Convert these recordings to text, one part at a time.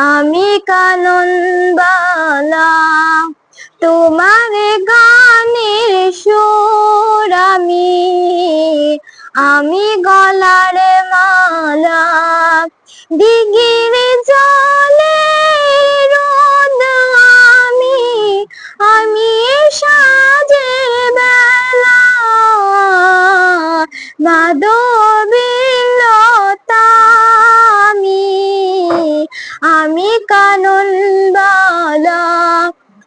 আমি কানন বালা, তোমার গানের সুর আমি। আমি গলার মালা, দিঘির জলে রোদ আমি। আমি সাজের বেলা মাধবীলতা আমি কানন বালা,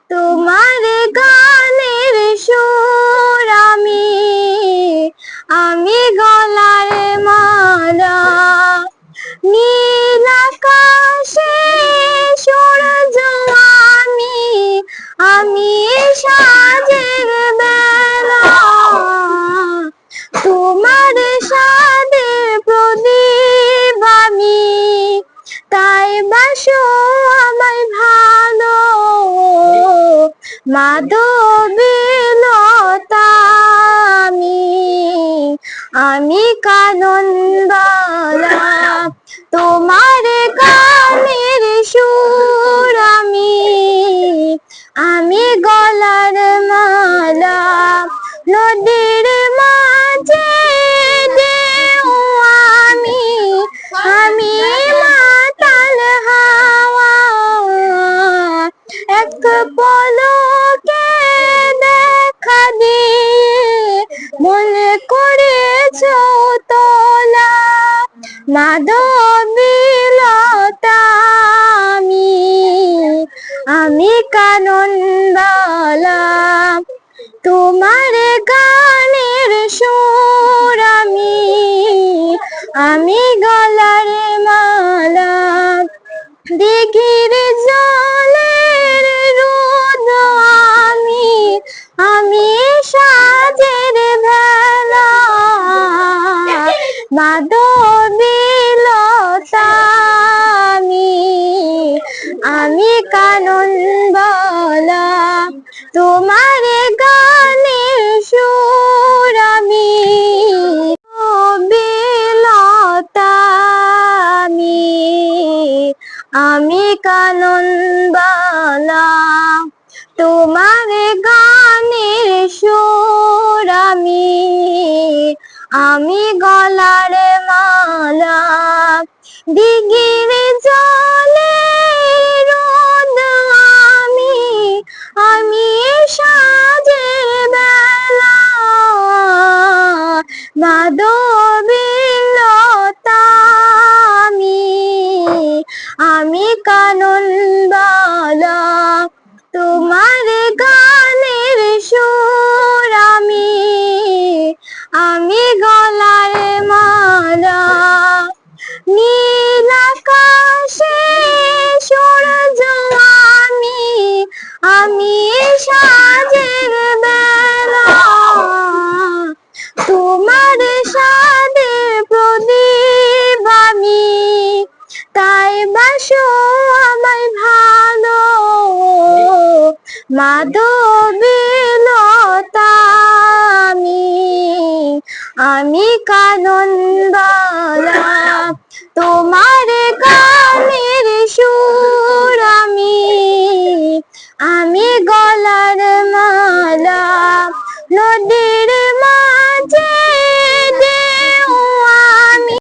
তোমার গানের সুর আমি আমি গলার মালা। নীল আকাশে সূর্য আমি আমি মাধবীলতা আমি আমি কানন তোমার কামের সুর আমি আমি গলার পলকে দেখা দিয়ে মনে করেছ তোলা মাধবীলতা আমি। আমি কানন বালা, তোমার গানের সুর আমি। আমি গলার মালা দিঘির জলের আমি আমি কানন বলা, তোমার গানের সুর আমি আমি আমি কানন বালা, তোমার গানের সুর আমি মালা দিঘির সাজের বেলা। তোমার সাদে প্রদীপ আমি, তাই বাসো আমায় ভালো। মাধবীলতা আমি আমি কানন বালা। তোমার